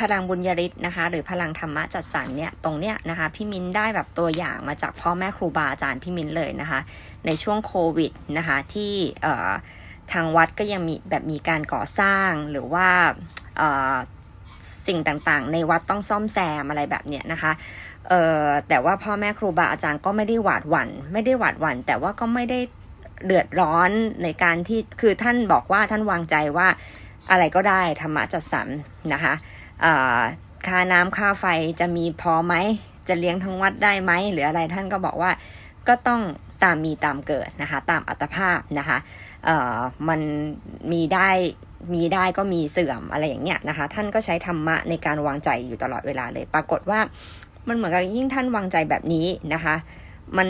พลังบุญยริศนะคะ หรือพลังธรรมะจัดสรรเนี่ยตรงเนี้ยนะคะพี่มิ้นได้แบบตัวอย่างมาจากพ่อแม่ครูบาอาจารย์พี่มิ้นเลยนะคะ ในช่วงโควิดนะคะที่ทางวัดก็ยังมีแบบมีการก่อสร้างหรือว่าเอ่อสิ่งต่างๆ ในวัดต้องซ่อมแซมอะไรแบบเนี้ยนะคะเออแต่ว่าพ่อแม่ครูบาอาจารย์ก็ไม่ได้หวาดหวัน่นไม่ได้หวาดหวัน่นแต่ว่าก็ไม่ได้เดือดร้อนในการที่คือท่านบอกว่าท่านวางใจว่าอะไรก็ได้ธรรมะจัดสรรนะคะ ค่าน้ำค่าไฟจะมีพอไหม จะเลี้ยงทั้งวัดได้ไหมหรืออะไรท่านก็บอกว่าก็ต้องตามมีตามเกิดนะคะ ตามอัตภาพนะคะมันมีได้มีได้ก็มีเสื่อมอะไรอย่างเงี้ยนะคะ ท่านก็ใช้ธรรมะในการวางใจอยู่ตลอดเวลาเลย ปรากฏว่ามันเหมือนกับยิ่งท่านวางใจแบบนี้นะคะ มัน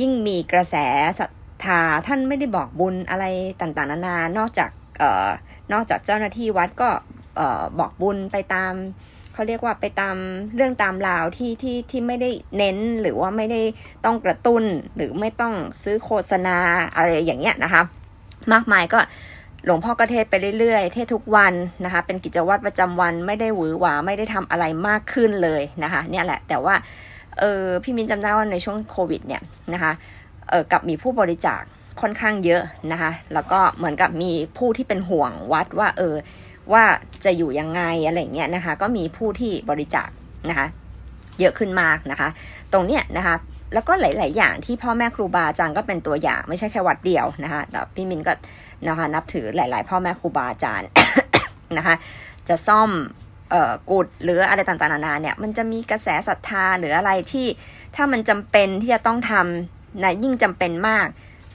ยิ่งมีกระแสศรัทธาท่านไม่ได้บอกบุญอะไรต่างๆ นานานอกจากเอ่อนอกจากเจ้าหน้าที่วัดก็ บอกบุญไปตามเขาเรียกว่าไปตามเรื่องตามราวที่ที่ที่ไม่ได้เน้นหรือว่าไม่ได้ต้องกระตุ้นหรือไม่ต้องซื้อโฆษณาอะไรอย่างเงี้ยนะคะ มากมายก็หลวงพ่อก็เทศไปเรื่อยๆ เทศทุกวันนะคะ เป็นกิจวัตรประจำวันไม่ได้หวือหวาไม่ได้ทำอะไรมากขึ้นเลยนะคะ เนี่ยแหละ แต่ว่าเออพี่มินจำได้ว่าในช่วงโควิดเนี่ยนะคะเออกับมีผู้บริจาคค่อนข้างเยอะนะคะ แล้วก็เหมือนกับมีผู้ที่เป็นห่วงวัดว่าเออ ว่าจะอยู่ยังไงอะไรเงี้ยนะคะ ก็มีผู้ที่บริจาคนะคะ เยอะขึ้นมากนะคะ ตรงเนี้ยนะคะ แล้วก็หลาย ๆ อย่างที่พ่อแม่ครูบาอาจารย์ก็เป็นตัวอย่างไม่ใช่แค่วัดเดียวนะคะแต่พี่มินก็นะคะนับถือหลาย ๆ พ่อแม่ครูบาอาจารย์นะคะ จะซ่อมเอ่อกุดหรืออะไรต่างๆนานาเนี่ยมันจะมีกระแสศรัทธาหรืออะไรที่ถ้ามันจำเป็นที่จะต้องทำนะยิ่งจำเป็นมาก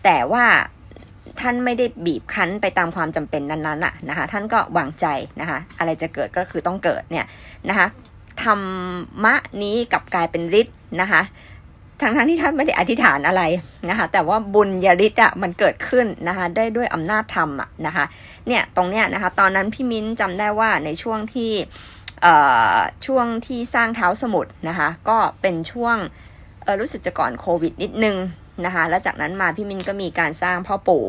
แต่ว่า ท่านไม่ได้บีบคั้นไปตามความจำเป็นนั้นๆอะนะคะท่านก็วางใจนะคะอะไรจะเกิดก็คือต้องเกิดเนี่ยนะคะธรรมะนี้กับกลายเป็นฤทธิ์นะคะทั้งทั้งๆที่ท่านไม่ได้อธิษฐานอะไรนะคะแต่ว่าบุญญาฤทธิ์อะมันเกิดขึ้นนะคะได้ด้วยอำนาจธรรมอะนะคะเนี่ยตรงเนี้ยนะคะตอนนั้นพี่มิ้นจำได้ว่าในช่วงที่เอ่อช่วงที่สร้างเท้าสมุทรนะคะก็เป็นช่วงรู้สึกจะก่อนโควิดนิดนึง นะคะ แล้วจากนั้นมาพี่มิ้นก็มีการสร้างพ่อปู่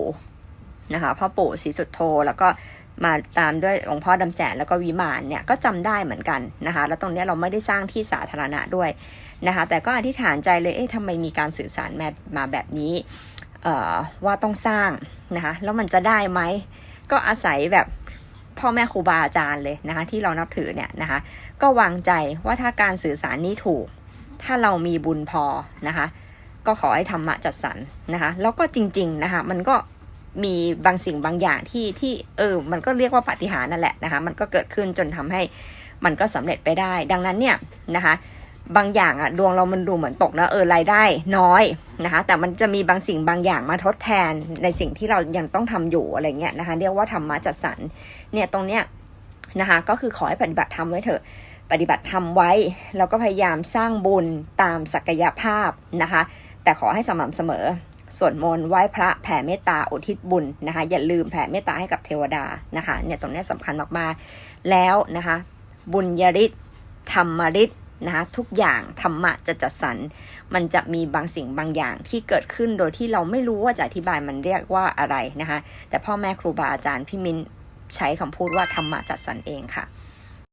นะคะพ่อปู่ศรีสุดโธแล้วก็มาตามด้วยหลวงพ่อดำแจนแล้วก็วิมานเนี่ยก็จำได้เหมือนกันนะคะ แล้วตรงเนี้ยเราไม่ได้สร้างที่สาธารณะด้วยนะคะ แต่ก็อธิษฐานใจเลยเอ๊ะทำไมมีการสื่อสารมามาแบบนี้เอ่อว่าต้องสร้างนะคะแล้วมันจะได้ไหมก็อาศัยแบบพ่อแม่ครูบาอาจารย์เลยนะคะที่เรานับถือเนี่ยนะคะ ก็วางใจว่าถ้าการสื่อสารนี้ถูก ถ้าเรามีบุญพอนะคะ ก็ขอให้ธรรมะจัดสรรนะคะ แล้วก็จริง ๆนะคะ มันก็มีบางสิ่งบางอย่างที่ที่เออ มันก็เรียกว่าปาฏิหาริย์นั่นแหละนะคะ มันก็เกิดขึ้นจนทำให้มันก็สำเร็จไปได้ ดังนั้นเนี่ยนะคะ บางอย่างอะดวงเรามันดูเหมือนตกนะเออรายได้น้อยนะคะ แต่มันจะมีบางสิ่งบางอย่างมาทดแทนในสิ่งที่เรายังต้องทำอยู่อะไรเงี้ยนะคะ เรียกว่าธรรมะจัดสรรเนี่ยตรงเนี้ยนะคะ ก็คือขอให้ปฏิบัติธรรมไว้เถอะปฏิบัติธรรมไว้ แล้วก็พยายามสร้างบุญตามศักยภาพนะคะ แต่ขอให้สม่ำเสมอสวดมนต์ไหว้พระแผ่เมตตาอุทิศบุญนะคะ อย่าลืมแผ่เมตตาให้กับเทวดานะคะเนี่ยตรงนี้ยสำคัญมากๆแล้วนะคะ บุญยริศธรรมริศนะคะทุกอย่างธรรมะจะจัดสรรมันจะมีบางสิ่งบางอย่างที่เกิดขึ้นโดยที่เราไม่รู้ว่าจะอธิบายมันเรียกว่าอะไรนะคะ แต่พ่อแม่ครูบาอาจารย์พี่มินใช้คำพูดว่าธรรมะจัดสรรเองค่ะ